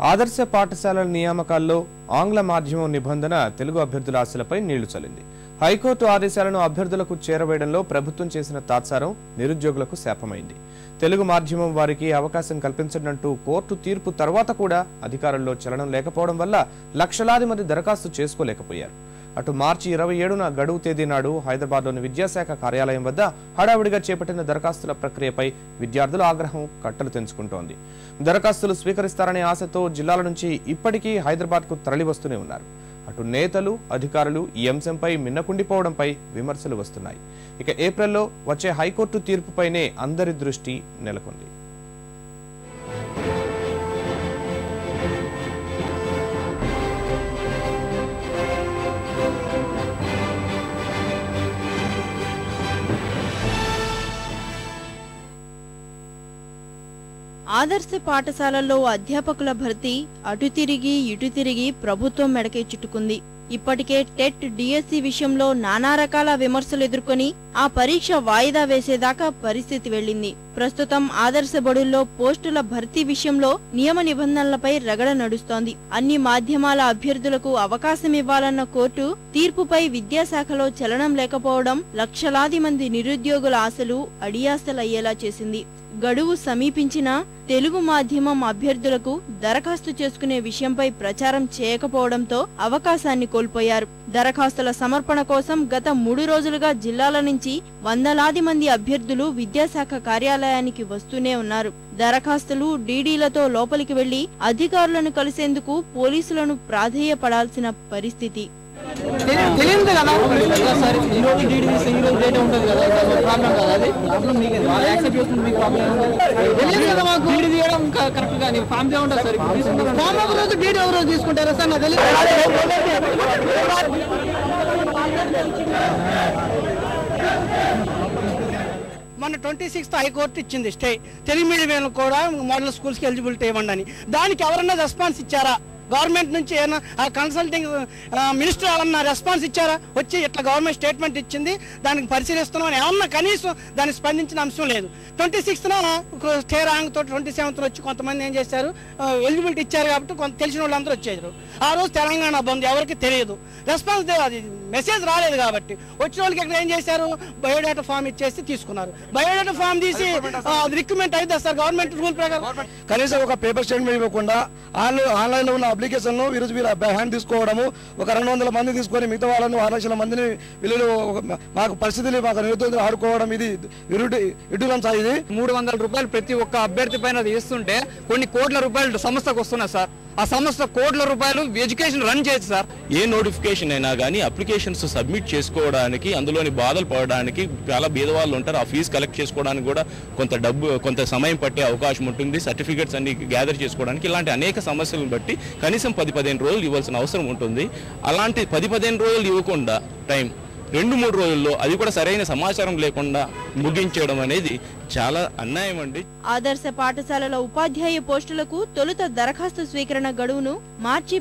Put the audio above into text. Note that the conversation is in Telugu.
ఆదర్శ పాఠశాలల నియామకాల్లో ఆంగ్ల మాధ్యమం నిబంధన తెలుగు అభ్యర్థుల ఆశలపై నీళ్ళు చల్లింది. హైకోర్టు ఆదేశాలను అభ్యర్థులకు చేరవేయడంలో ప్రభుత్వం చేసిన తాత్సారం నిరుద్యోగులకు శాపమైంది. తెలుగు మాధ్యమం వారికి అవకాశం కల్పించడంటూ కోర్టు తీర్పు తర్వాత కూడా అధికారంలో చలనం లేకపోవడం వల్ల లక్షలాది మంది దరఖాస్తు చేసుకోలేకపోయారు. అటు మార్చి ఇరవై ఏడున గడువు తేదీ నాడు హైదరాబాద్లోని విద్యాశాఖ కార్యాలయం వద్ద హడావిడిగా చేపట్టిన దరఖాస్తుల ప్రక్రియపై విద్యార్థుల ఆగ్రహం కట్టలు తెంచుకుంటోంది. దరఖాస్తులు స్వీకరిస్తారనే ఆశతో జిల్లాల నుంచి ఇప్పటికీ హైదరాబాద్కు తరలివస్తూనే ఉన్నారు. అటు నేతలు అధికారులు ఈ అంశంపై మిన్నకుండిపోవడంపై విమర్శలు వస్తున్నాయి. ఇక ఏప్రిల్లో వచ్చే హైకోర్టు తీర్పుపైనే అందరి దృష్టి నెలకొంది. ఆదర్శ పాఠశాలల్లో అధ్యాపకుల భర్తీ అటు తిరిగి ఇటు తిరిగి ప్రభుత్వం మెడకే చుట్టుకుంది. ఇప్పటికే టెట్ డిఎస్సి విషయంలో నానా రకాల విమర్శలు ఎదుర్కొని ఆ పరీక్ష వాయిదా వేసేదాకా పరిస్థితి వెళ్ళింది. ప్రస్తుతం ఆదర్శ బడుల్లో పోస్టుల భర్తీ విషయంలో నియమ నిబంధనలపై రగడ నడుస్తోంది. అన్ని మాధ్యమాల అభ్యర్థులకు అవకాశం ఇవ్వాలన్న కోర్టు తీర్పుపై విద్యాశాఖలో చలనం లేకపోవడం లక్షలాది మంది నిరుద్యోగుల ఆశలు అడియాసలయ్యేలా చేసింది. గడువు సమీపించినా తెలుగు మాధ్యమం అభ్యర్థులకు దరఖాస్తు చేసుకునే విషయంపై ప్రచారం చేయకపోవడంతో అవకాశాన్ని కోల్పోయారు. దరఖాస్తుల సమర్పణ కోసం గత మూడు రోజులుగా జిల్లాల నుంచి నుంచి వందలాది మంది అభ్యర్థులు విద్యాశాఖ కార్యాలయానికి వస్తూనే ఉన్నారు. దరఖాస్తులు డీడీలతో లోపలికి వెళ్ళి అధికారులను కలిసేందుకు పోలీసులను ప్రాధేయపడాల్సిన పరిస్థితి. తెలియదు కదా? సార్ ఈ రోజు డీడీ తీస్తే ఈ రోజు డేట్ ఉంటుంది కదా ప్రాబ్లం కదా అది? ప్రాబ్లం మీకు వాళ్ళు యాక్సెప్ట్ చేస్తుంది మీకు ప్రాబ్లం తెలియదు కదా మాకు? డీడీ తీయడం కరెక్ట్గా ఫామ్ దే ఉంటుంది సార్ ఫామ్ ఒక రోజు డీడీ ఒక రోజు తీసుకుంటారా? సార్ నాకు తెలియదు ట్వంటీ సిక్స్త్ హైకోర్టు ఇచ్చింది స్టే. తెలుగు మీడియం కూడా మోడల్ స్కూల్స్కి ఎలిజిబిలిటీ ఇవ్వండి అని. దానికి ఎవరన్నా రెస్పాన్స్ ఇచ్చారా? గవర్నమెంట్ నుంచి ఏమన్నా ఆ కన్సల్టింగ్ మినిస్టర్ ఏమన్నా రెస్పాన్స్ ఇచ్చారా? వచ్చి ఇట్లా గవర్నమెంట్ స్టేట్మెంట్ ఇచ్చింది దానికి పరిశీలిస్తున్నాం అని. ఏమన్నా కనీసం దానికి స్పందించిన అంశం లేదు. ట్వంటీ సిక్స్త్న స్టే ర్యాంక్ తోటి ట్వంటీ సెవెంత్న వచ్చి కొంతమంది ఏం చేశారు? ఎలిజిబిలిటీ ఇచ్చారు కాబట్టి కొంత తెలిసిన వాళ్ళందరూ వచ్చారు ఆ రోజు తెలంగాణ బంద్ ఎవరికి తెలియదు. రెస్పాన్స్ అది. మెసేజ్ రాలేదు కాబట్టి వచ్చిన వాళ్ళకి ఇక్కడ ఏం చేశారు? బయోడేటా ఫామ్ ఇచ్చేసి తీసుకున్నారు. బయోడేటా ఫామ్ తీసి రిక్రూట్మెంట్ అయితే సార్ గవర్నమెంట్ రూల్ ప్రకారం. కనీసం ఒక పేపర్ స్టేట్మెంట్ ఇవ్వకుండా ఆన్లైన్ ఆన్లైన్లో ఉన్న అప్లికేషన్ను ఈరోజు వీళ్ళు బై హ్యాండ్ తీసుకోవడము ఒక రెండు వందల మంది తీసుకొని మిగతా వాళ్ళను ఆరు లక్షల మందిని వీళ్ళు మాకు పరిస్థితులు మాకు నిరుద్యోగులు ఆడుకోవడం ఇది ఇరుడు ఇటులంచా ఇది. మూడు వందల రూపాయలు ప్రతి ఒక్క అభ్యర్థి పైన తీస్తుంటే కొన్ని కోట్ల రూపాయలు సంస్థకు వస్తున్నాయి సార్. ఆ సంస్థ కోట్ల రూపాయలు ఎడ్యుకేషన్ రన్ చేయదు సార్. ఏ నోటిఫికేషన్ అయినా కానీ అప్లికేషన్స్ సబ్మిట్ చేసుకోవడానికి అందులోని బాధలు పడడానికి చాలా బీదవాళ్ళు ఉంటారు. ఆ ఫీజు కలెక్ట్ చేసుకోవడానికి కూడా కొంత డబ్బు కొంత సమయం పట్టే అవకాశం ఉంటుంది. సర్టిఫికేట్స్ అన్ని గ్యాదర్ చేసుకోవడానికి ఇలాంటి అనేక సమస్యలను బట్టి కనీసం పది పదిహేను రోజులు ఇవ్వాల్సిన అవసరం ఉంటుంది. అలాంటి పది పదిహేను రోజులు ఇవ్వకుండా టైం రెండు మూడు రోజుల్లో అది కూడా సరైన సమాచారం లేకుండా ముగించడం అనేది చాలా అన్యాయం అండి. ఆదర్శ పాఠశాలల ఉపాధ్యాయ పోస్టులకు తొలుత దరఖాస్తు స్వీకరణ గడువును మార్చి